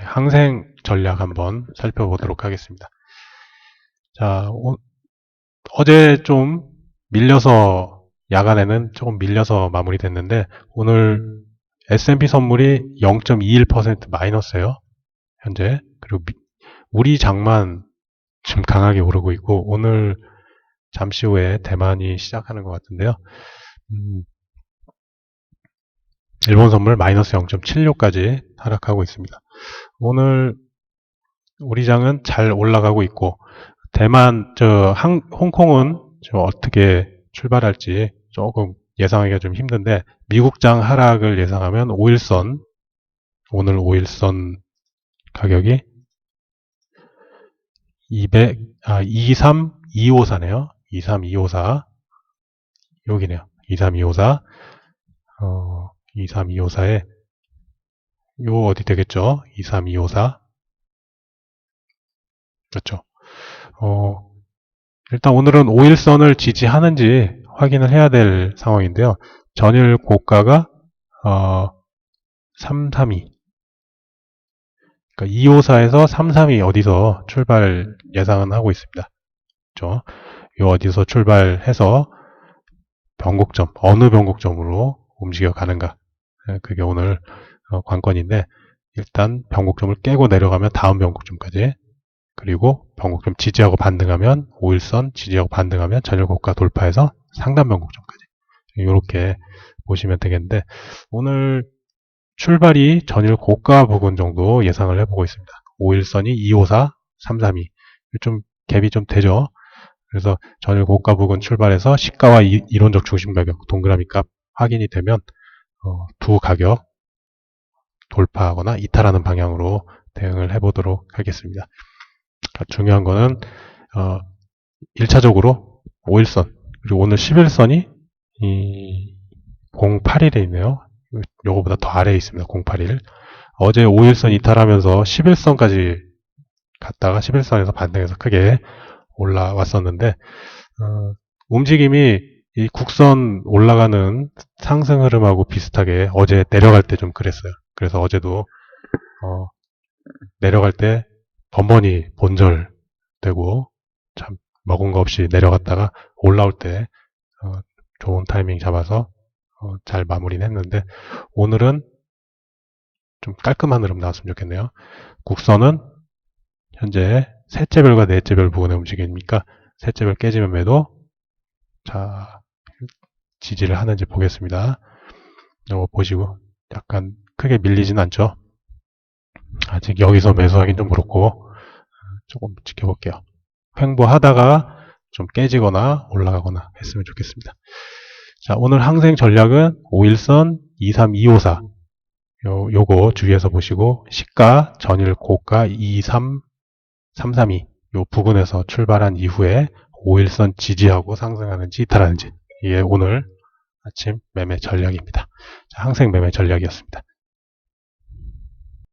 항생 전략 한번 살펴보도록 하겠습니다. 자, 오- 어제 좀 밀려서 야간에는 조금 밀려서 마무리됐는데 오늘 S&P 선물이 0.21% 마이너스예요. 현재. 그리고 미- 우리 장만 지금 강하게 오르고 있고 오늘 잠시 후에 대만이 시작하는 것 같은데요. 음, 일본 선물 마이너스 0.76까지 하락하고 있습니다. 오늘 우리 장은 잘 올라가고 있고 대만 저 항- 홍콩은 좀 어떻게 출발할지 조금 예상하기가 좀 힘든데 미국장 하락을 예상하면 5일선 오늘 5일선 가격이 200, 아, 23254네요. 23254. 여기네요. 23254. 어, 23254에, 요 어디 되겠죠? 23254. 그렇죠. 어, 일단 오늘은 5일선을 지지하는지 확인을 해야 될 상황인데요. 전일 고가가, 어, 332. 그러니까 254에서 332 어디서 출발 예상은 하고 있습니다. 그렇죠? 요 어디서 출발해서 변곡점, 어느 변곡점으로 움직여 가는가. 예, 그게 오늘 어, 관건인데, 일단 변곡점을 깨고 내려가면 다음 변곡점까지, 그리고 변곡점 지지하고 반등하면 5일선, 지지하고 반등하면 전일 고가 돌파해서 상단 변곡점까지. 이렇게 보시면 되겠는데, 오늘 출발이 전일 고가 부근 정도 예상을 해보고 있습니다. 5일선이 254, 332. 좀 갭이 좀 되죠. 그래서 전일 고가 부근 출발해서 시가와 이, 이론적 중심 가격, 동그라미 값 확인이 되면 어, 두 가격 돌파하거나 이탈하는 방향으로 대응을 해보도록 하겠습니다. 그러니까 중요한 거는 어, 1차적으로 5일선 그리고 오늘 11선이 이 08일에 있네요. 요거보다 더 아래에 있습니다. 081. 어제 5일선 이탈하면서 11선까지 갔다가 11선에서 반등해서 크게 올라왔었는데 어, 움직임이 이 국선 올라가는 상승 흐름하고 비슷하게 어제 내려갈 때 좀 그랬어요. 그래서 어제도 어, 내려갈 때 번번이 본절되고 참 먹은 거 없이 내려갔다가 올라올 때 어, 좋은 타이밍 잡아서 어, 잘 마무리는 했는데 오늘은 좀 깔끔한 흐름 나왔으면 좋겠네요. 국선은 현재 셋째 별과 넷째 별 부근의 움직임이니까 셋째 별 깨지면 매도 자 지지를 하는지 보겠습니다. 이거 보시고 약간 크게 밀리진 않죠. 아직 여기서 매수하긴 좀 그렇고 조금 지켜볼게요. 횡보하다가 좀 깨지거나 올라가거나 했으면 좋겠습니다. 자, 오늘 항생 전략은 5일선 23254. 요, 요거 주의해서 보시고, 시가, 전일 고가 23, 332. 요 부근에서 출발한 이후에 5일선 지지하고 상승하는지 이탈하는지. 이게 오늘 아침 매매 전략입니다. 자, 항생 매매 전략이었습니다.